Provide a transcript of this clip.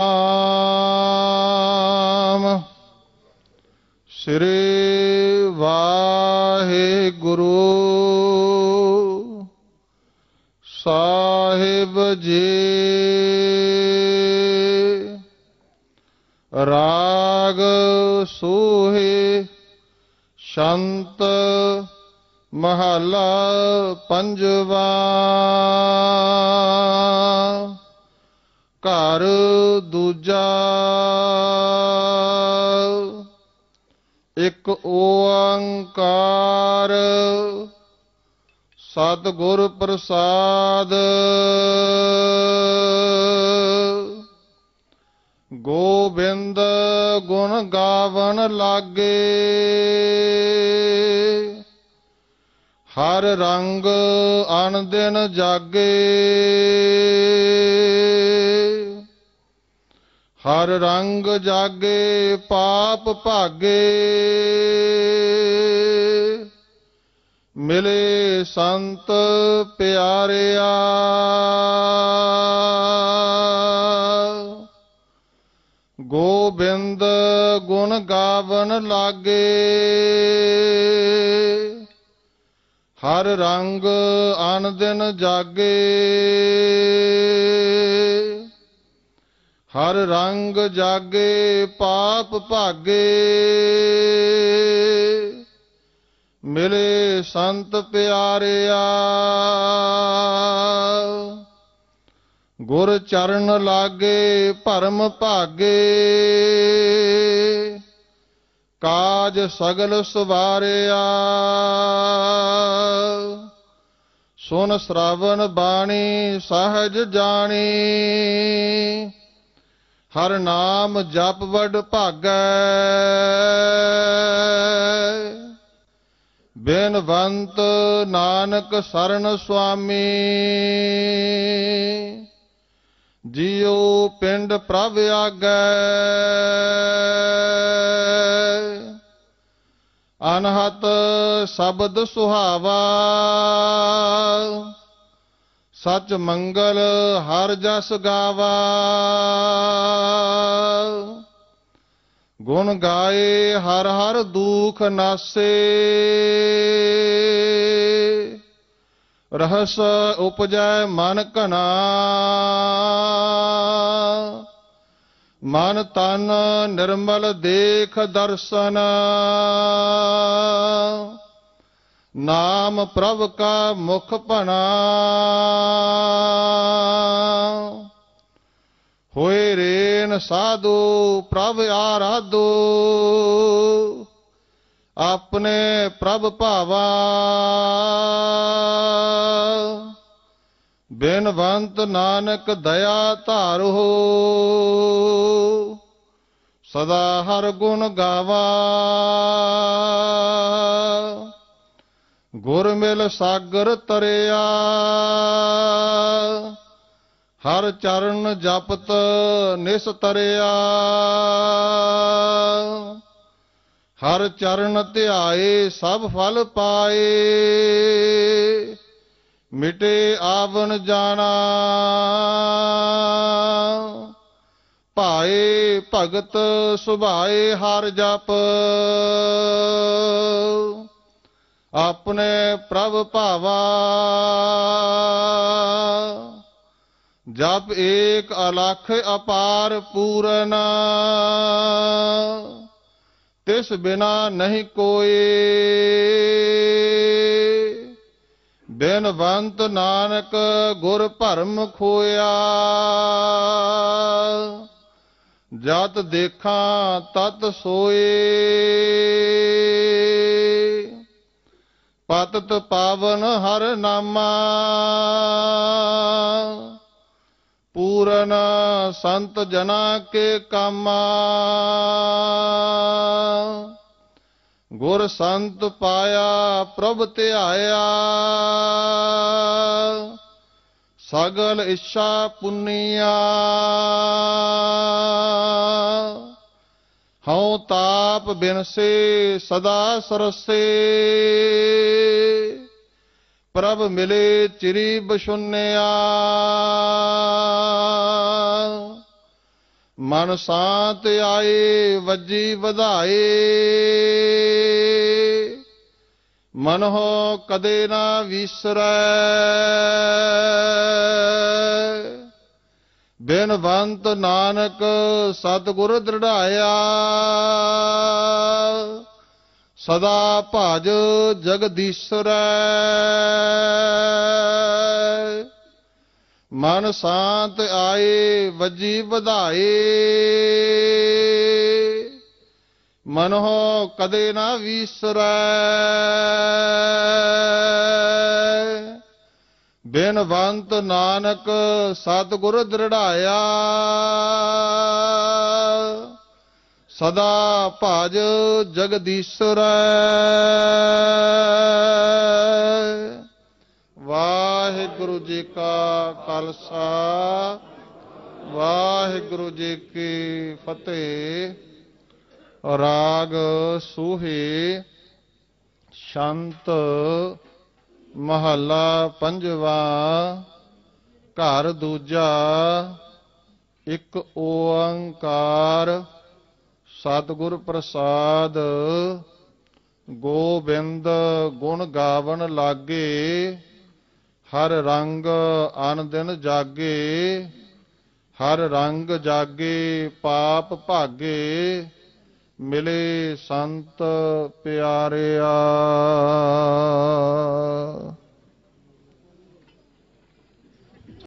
ਨਾਮ। ਸ੍ਰੀ ਵਾਹਿਗੁਰੂ ਸਾਹਿਬ ਜੀ। ਰਾਗ ਸੋਹੇ ਸ਼ੰਤ ਮਹਲਾ ਪੰਜਵਾ। ਘਰ ਦੂਜਾ ਇੱਕ ਓੰਕਾਰ ਸਤਿਗੁਰ ਪ੍ਰਸਾਦ ਗੋਬਿੰਦ ਗੁਣ ਗਾਵਣ ਲਾਗੇ ਹਰ ਰੰਗ ਅਣਦਿਨ ਜਾਗੇ। ਹਰ ਰੰਗ ਜਾਗੇ, ਪਾਪ ਭਾਗੇ। ਮਿਲੇ ਸੰਤ ਪਿਆਰਿਆ। ਗੋਬਿੰਦ ਗੁਣ ਗਾਵਨ ਲਾਗੇ। ਹਰ ਰੰਗ ਅਨ ਦਿਨ ਜਾਗੇ। ਹਰ ਰੰਗ ਜਾਗੇ, ਪਾਪ ਭਾਗੇ। ਮਿਲੇ ਸੰਤ ਪਿਆਰਿਆ। ਗੁਰ ਚਰਨ ਲਾਗੇ, ਭਰਮ ਭਾਗੇ। ਕਾਜ ਸਗਲ ਸਵਾਰਿਆ। ਸੁਨ ਸ਼ਰਾਵਨ ਬਾਣੀ ਸਹਜ ਜਾਣੀ। ਹਰ ਨਾਮ ਜਪ ਵਡ ਭਾਗੈ। ਬੇਨਵੰਤ ਨਾਨਕ ਸਰਨ ਸੁਆਮੀ। ਜੀਉ ਪਿੰਡ ਪ੍ਰਭ ਆਗੈ। ਅਨਹਤ ਸ਼ਬਦ ਸੁਹਾਵਾ। ਸਚ ਮੰਗਲ ਹਰ ਜਸ ਗਾਵਾ। ਗੁਣ ਗਾਏ ਹਰ ਹਰ ਦੁਖ ਨਾਸੇ। ਰਹਸ ਉਪਜੈ ਮਨ ਕਨਾ ਮਨ ਤਨ ਨਿਰਮਲ ਦੇਖ ਦਰਸ਼ਨ। ਨਾਮ ਪ੍ਰਭ ਕਾ ਮੁਖ ਭਣਾ। ਹੋਏ ਰੇਨ ਸਾਧੂ ਪ੍ਰਭ ਆਰਾਧੋ। ਆਪਣੇ ਪ੍ਰਭ ਭਾਵਾ। ਬੇਨਵੰਤ ਨਾਨਕ ਦਇਆ ਧਾਰੋ ਸਦਾ ਹਰ ਗੁਣ ਗਾਵਾ। ਗੁਰ ਮਿਲ ਸਾਗਰ ਤਰਿਆ, ਹਰ ਚਰਨ ਜਪਤ ਨਿਸ ਤਰਿਆ। ਹਰ ਚਰਨ ਧਿਆਏ ਸਭ ਫਲ ਪਾਏ ਮਿਟੇ ਆਵਣ ਜਾਣਾ। ਭਾਏ ਭਗਤ ਸੁਭਾਏ ਹਰ ਜਪ। ਆਪਣੇ ਪ੍ਰਭ ਭਾਵਾ। ਜਪ ਏਕ ਅਲਖ ਅਪਾਰ ਪੂਰਨ। ਤਿਸ ਬਿਨਾ ਨਹੀਂ ਕੋਈ ਬੇਨਵੰਤ ਨਾਨਕ ਗੁਰ ਭਰਮ ਖੋਇਆ। ਜਤ ਦੇਖਾਂ ਤਤ ਸੋਏ। ਪਤਤ ਪਾਵਨ ਹਰ ਨਾਮਾ। ਪੂਰਨ ਸੰਤ ਜਨਾ ਕੇ ਕਾਮਾ। ਗੁਰ ਸੰਤ ਪਾਇਆ, ਪ੍ਰਭ ਧਿਆਇਆ। ਸਗਲ ਇੱਛਾ ਪੁੰਨੀਆ। ਹਉ ਤਾਪ ਬਿਨਸੇ ਸਦਾ ਸਰਸੇ। ਪ੍ਰਭ ਮਿਲੇ, ਚਿਰੀ ਬਸ਼ੁੰਨਿਆ ਮਨ ਸ਼ਾਂਤ ਆਏ, ਵੱਜੀ ਵਧਾਏ। ਮਨ ਹੋ ਕਦੇ ਨਾ ਵਿਸਰੈ। ਬਿਨਵੰਤ ਨਾਨਕ ਸਤਿਗੁਰ ਦ੍ਰਿੜਾਇਆ। ਸਦਾ ਭਜ ਜਗਦੀਸ਼ਰੈ। ਮਨ ਸ਼ਾਂਤ ਆਏ, ਵਜੀ ਵਧਾਏ। ਮਨੋ ਕਦੇ ਨਾ ਵਿਸਰੈ। ਬਿਨਵੰਤ ਨਾਨਕ ਸਤਿਗੁਰ ਦ੍ਰਿੜਾਇਆ। ਸਦਾ ਭਜ ਜਗਦੀਸ਼ਰੈ। ਜੀ ਕਾ ਖਾਲਸਾ, ਵਾਹਿਗੁਰੂ ਜੀ ਕੀ ਫਤਿਹ। ਰਾਗ ਸੂਹੇ, ਸ਼ੰਤ ਮਹੱਲਾ ਪੰਜਵਾ, ਘਰ ਦੂਜਾ, ਇੱਕ ਓੰਕਾਰ, ਸਤਿਗੁਰ ਪ੍ਰਸਾਦ, ਗੋਬਿੰਦ ਗੁਣ ਗਾਵਣ ਲਾਗੇ। ਹਰ ਰੰਗ ਅਨ ਦਿਨ ਜਾਗੇ ਹਰ ਰੰਗ ਜਾਗੇ ਪਾਪ ਭਾਗੇ ਮਿਲੇ ਸੰਤ ਪਿਆਰਿਆ।